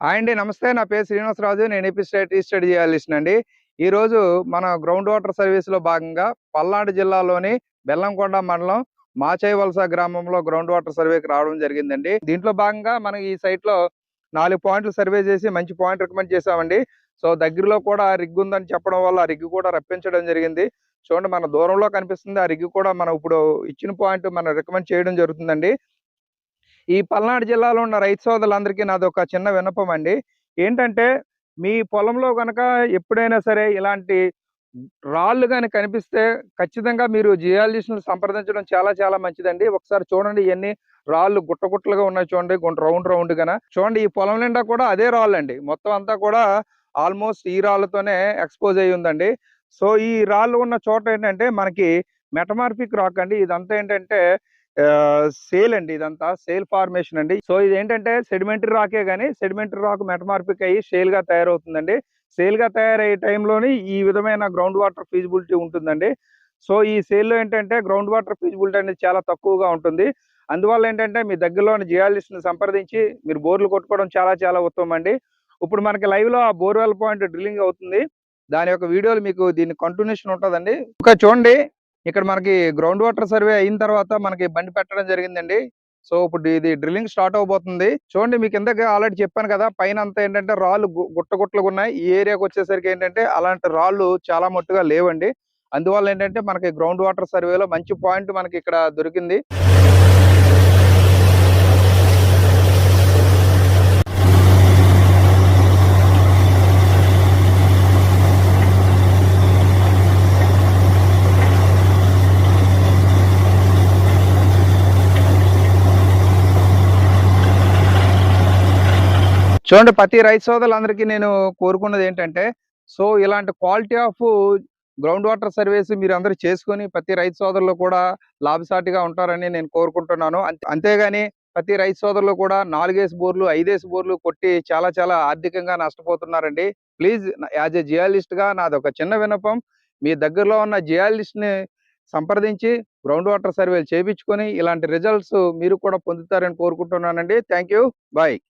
Hi అండి నమస్తే. నా పేరు శ్రీనివాసరాజు. నేను ఏపీ స్టేట్ స్టడీ చేయాల్సిన అండి. ఈ రోజు మన గ్రౌండ్ వాటర్ సర్వీస్లో భాగంగా పల్నాడు జిల్లాలోని బెల్లంకొండ మండలం మాచైవలస గ్రామంలో గ్రౌండ్ వాటర్ సర్వేకి రావడం జరిగిందండి. దీంట్లో భాగంగా మనం ఈ సైట్లో నాలుగు పాయింట్లు సర్వే చేసి మంచి పాయింట్ రికమెండ్ చేసామండి సో దగ్గరలో కూడా రిగ్ ఉందని చెప్పడం వల్ల ఆ రిగ్ కూడా రప్పించడం జరిగింది. చూడండి మన దూరంలో కనిపిస్తుంది. ఆ రిగ్ కూడా మనం ఇప్పుడు ఇచ్చిన పాయింట్ మనం రికమెండ్ చేయడం జరుగుతుందండి. ఈ పల్నాడు జిల్లాలో ఉన్న రైతు సోదరులందరికీ నాది ఒక చిన్న విన్నపం అండి. ఏంటంటే మీ పొలంలో కనుక ఎప్పుడైనా సరే ఇలాంటి రాళ్ళు కానీ కనిపిస్తే ఖచ్చితంగా మీరు జియాలజిస్ట్ని సంప్రదించడం చాలా చాలా మంచిదండి. ఒకసారి చూడండి ఇవన్నీ రాళ్ళు గుట్ట గుట్టలుగా ఉన్నాయి చూడండి గుంట రౌండ్ రౌండ్ గాన చూడండి ఈ పొలం నిండా కూడా అదే రాళ్ళు అండి మొత్తం అంతా కూడా ఆల్మోస్ట్ ఈ రాళ్ళతోనే ఎక్స్పోజ్ అయ్యి ఉందండి. సో ఈ రాళ్ళు ఉన్న చోట ఏంటంటే మనకి మెటమార్ఫిక్ రాక్ అండి. ఇదంతా ఏంటంటే సేల్ అండి ఇదంతా సేల్ ఫార్మేషన్ అండి. సో ఇది ఏంటంటే సెడిమెంటరీ రాకే కానీ సెడిమెంటరీ రాక్ మెటమార్పిక్ అయ్యి సేల్గా తయారవుతుందండి. సేల్గా తయారయ్యే టైంలోని ఈ విధమైన గ్రౌండ్ వాటర్ ఫీజిబిలిటీ ఉంటుందండి. సో ఈ సేల్లో ఏంటంటే గ్రౌండ్ వాటర్ ఫీజిబిలిటీ అనేది చాలా తక్కువగా ఉంటుంది. అందువల్ల ఏంటంటే మీ దగ్గరలోని జియాలజిస్ట్ని సంప్రదించి మీరు బోర్లు కొట్టుకోవడం చాలా చాలా ఉత్తమం అండి. ఇప్పుడు మనకి లైవ్లో ఆ బోర్వెల్ పాయింట్ డ్రిల్లింగ్ అవుతుంది. దాని యొక్క వీడియోలు మీకు దీని కంటిన్యూషన్ ఉంటుందండి. ఇంకా చూడండి ఇక్కడ మనకి గ్రౌండ్ వాటర్ సర్వే అయిన తర్వాత మనకి బండి పెట్టడం జరిగిందండి. సో ఇప్పుడు ఇది డ్రిల్లింగ్ స్టార్ట్ అవబోతుంది. చూడండి మీకు ఇందాక ఆల్రెడీ చెప్పాను కదా పైన అంతా ఏంటంటే రాళ్ళు గుట్ట గుట్టలుగా ఉన్నాయి. ఈ ఏరియాకి వచ్చేసరికి ఏంటంటే అలాంటి రాళ్ళు చాలా మట్టుగా లేవండి. అందువల్ల ఏంటంటే మనకి గ్రౌండ్ వాటర్ సర్వేలో మంచి పాయింట్ మనకి ఇక్కడ దొరికింది. చూడండి ప్రతి రైతు సోదరులందరికీ నేను కోరుకున్నది ఏంటంటే సో ఇలాంటి quality of ground water service మీరు అందరూ చేసుకొని ప్రతి రైతు సోదరులు కూడా లాభసాటిగా ఉంటారని నేను కోరుకుంటున్నాను. అంతే- అంతేగాని ప్రతి రైతు సోదరులు కూడా నాలుగేసి బోర్లు ఐదేసి బోర్లు కొట్టి చాలా చాలా ఆర్థికంగా నష్టపోతున్నారండి. ప్లీజ్ యాజ్ ఎ జియాలిస్ట్గా నాది ఒక చిన్న విన్నపం. మీ దగ్గరలో ఉన్న జియాలిస్ట్ని సంప్రదించి గ్రౌండ్ వాటర్ సర్వేలు చేయించుకొని ఇలాంటి రిజల్ట్స్ మీరు కూడా పొందుతారని కోరుకుంటున్నానండి. Thank you. బాయ్.